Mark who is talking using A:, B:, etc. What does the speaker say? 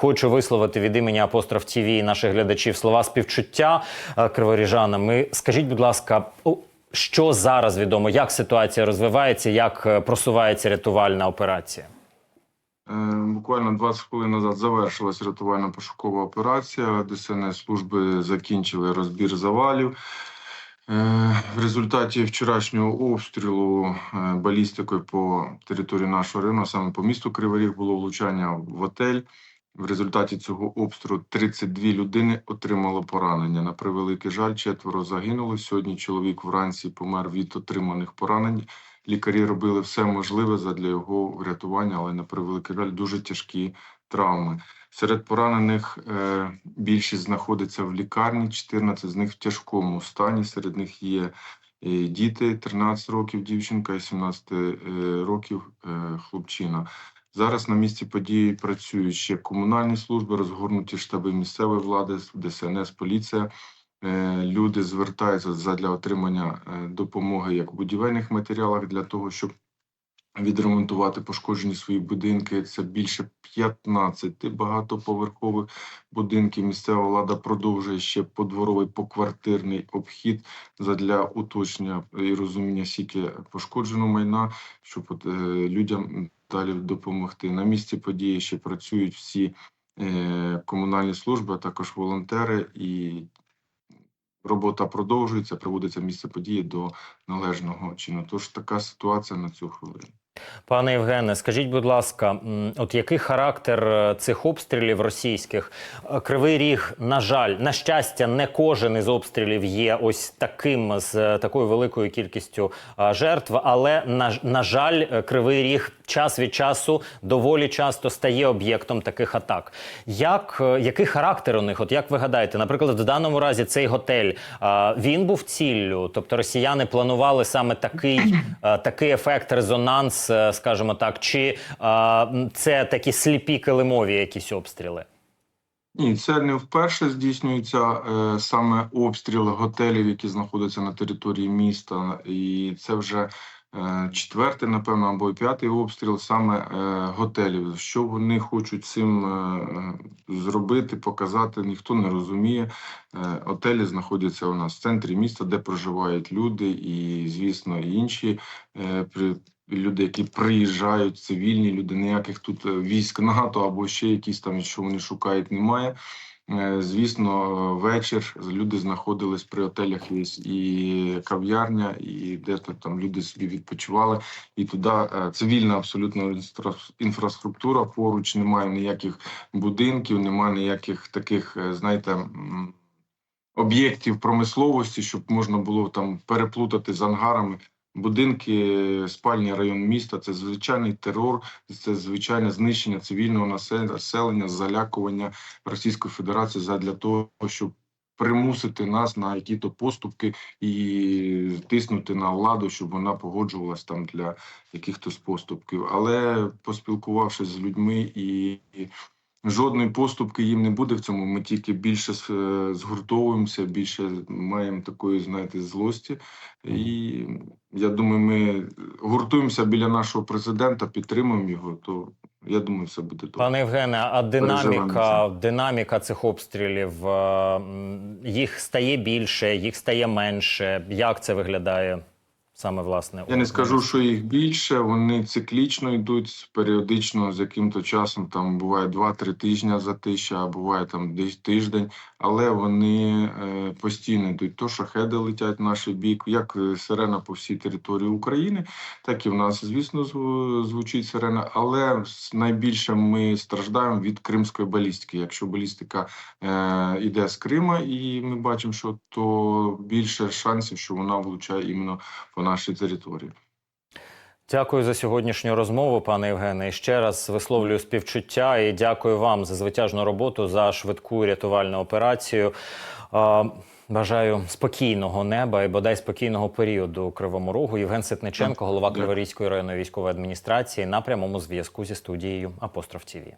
A: хочу висловити від імені апостроф ТВ і наших глядачів слова співчуття е, криворіжанам. Скажіть, будь ласка, що зараз відомо, як ситуація розвивається, як е, просувається рятувальна операція?
B: Е, Буквально 20 хвилин назад завершилась рятувально-пошукова операція. ДСНС служби закінчили розбір завалів. В результаті вчорашнього обстрілу балістикою по території нашого району, саме по місту Кривий Ріг, було влучання в готель. В результаті цього обстрілу 32 людини отримало поранення. На превеликий жаль, четверо загинули. Сьогодні чоловік вранці помер від отриманих поранень. Лікарі робили все можливе задля його врятування, але на превеликий жаль, дуже тяжкі травми. Серед поранених е, більшість знаходиться в лікарні, 14 з них в тяжкому стані. Серед них є е, діти 13 років дівчинка і 17 е, років хлопчина. Зараз на місці події працюють ще комунальні служби, розгорнуті штаби місцевої влади, ДСНС, поліція. Е, Люди звертаються задля отримання е, допомоги як в будівельних матеріалах для того, щоб відремонтувати пошкоджені свої будинки. Це більше 15 багатоповерхових будинків. Місцева влада продовжує ще подворовий поквартирний обхід задля уточнення і розуміння скільки пошкодженого майна, щоб е, людям далі допомогти. На місці події ще працюють всі е, комунальні служби, а також волонтери і. Робота продовжується, приводиться місце події до належного чину. Тож така ситуація на цю хвилину.
A: Пане Євгене, скажіть, будь ласка, от який характер е, цих обстрілів російських? Е, Кривий Ріг, на жаль, на щастя, не кожен із обстрілів є ось таким з такою великою кількістю жертв. Але на, на жаль, Кривий Ріг час від часу доволі часто стає об'єктом таких атак. Як е, який характер у них? От як ви гадаєте, наприклад, в даному разі цей готель е, він був ціллю, тобто росіяни планували саме такий, е, такий ефект, резонанс, скажімо так, чи це такі сліпі килимові якісь обстріли?
B: Ні, це не вперше здійснюється е, саме обстріл готелів, які знаходяться на території міста, і це вже е, четвертий, напевно, або п'ятий обстріл саме е, готелів. Що вони хочуть цим е, зробити, показати, ніхто не розуміє. Е, Готелі знаходяться у нас в центрі міста, де проживають люди, і, звісно, інші е, при люди, які приїжджають, цивільні люди, ніяких тут е, військ НАТО або ще якісь там, що вони шукають, немає. Е, Звісно, вечір люди знаходились при готелях є і кав'ярня, і де там люди собі відпочивали. І туди е, цивільна абсолютно інфраструктура. Поруч немає ніяких будинків, немає ніяких таких, знаєте. Об'єктів промисловості, щоб можна було там переплутати з ангарами будинки, спальний район міста. Це звичайний терор, це звичайне знищення цивільного населення, залякування Російської Федерації задля того, щоб примусити нас на які-то поступки і тиснути на владу, щоб вона погоджувалась там для якихось поступків. Але поспілкувавшись з людьми і. Жодної поступки їм не буде в цьому. Ми тільки більше е, згуртовуємося, більше маємо такої, знаєте, злості. І я думаю, ми гуртуємося біля нашого президента, підтримуємо його. То я думаю, все буде добре.
A: Пане Євгене, а динаміка, динаміка цих обстрілів е, їх стає більше, їх стає менше. Як це виглядає саме власне?
B: Я не скажу, що їх більше. Вони циклічно йдуть періодично з яким-то часом. Там буває 2-3 тижні за тисяча, а буває там десь тиждень. Але вони е, постійно йдуть. То шахеди летять в наш бік, як е, сирена по всій території України, так і в нас, звісно, звучить сирена. Але найбільше ми страждаємо від кримської балістики. Якщо балістика е, йде з Крима, і ми бачимо, що то більше шансів, що вона влучає іменно по нашій території.
A: Дякую за сьогоднішню розмову, пане Євгене. І ще раз висловлюю співчуття і дякую вам за звитяжну роботу, за швидку рятувальну операцію. Бажаю спокійного неба і бодай спокійного періоду у Кривому Рогу. Євген Ситниченко, голова. Криворізької районної військової адміністрації, на прямому зв'язку зі студією Апостроф ТІВІ.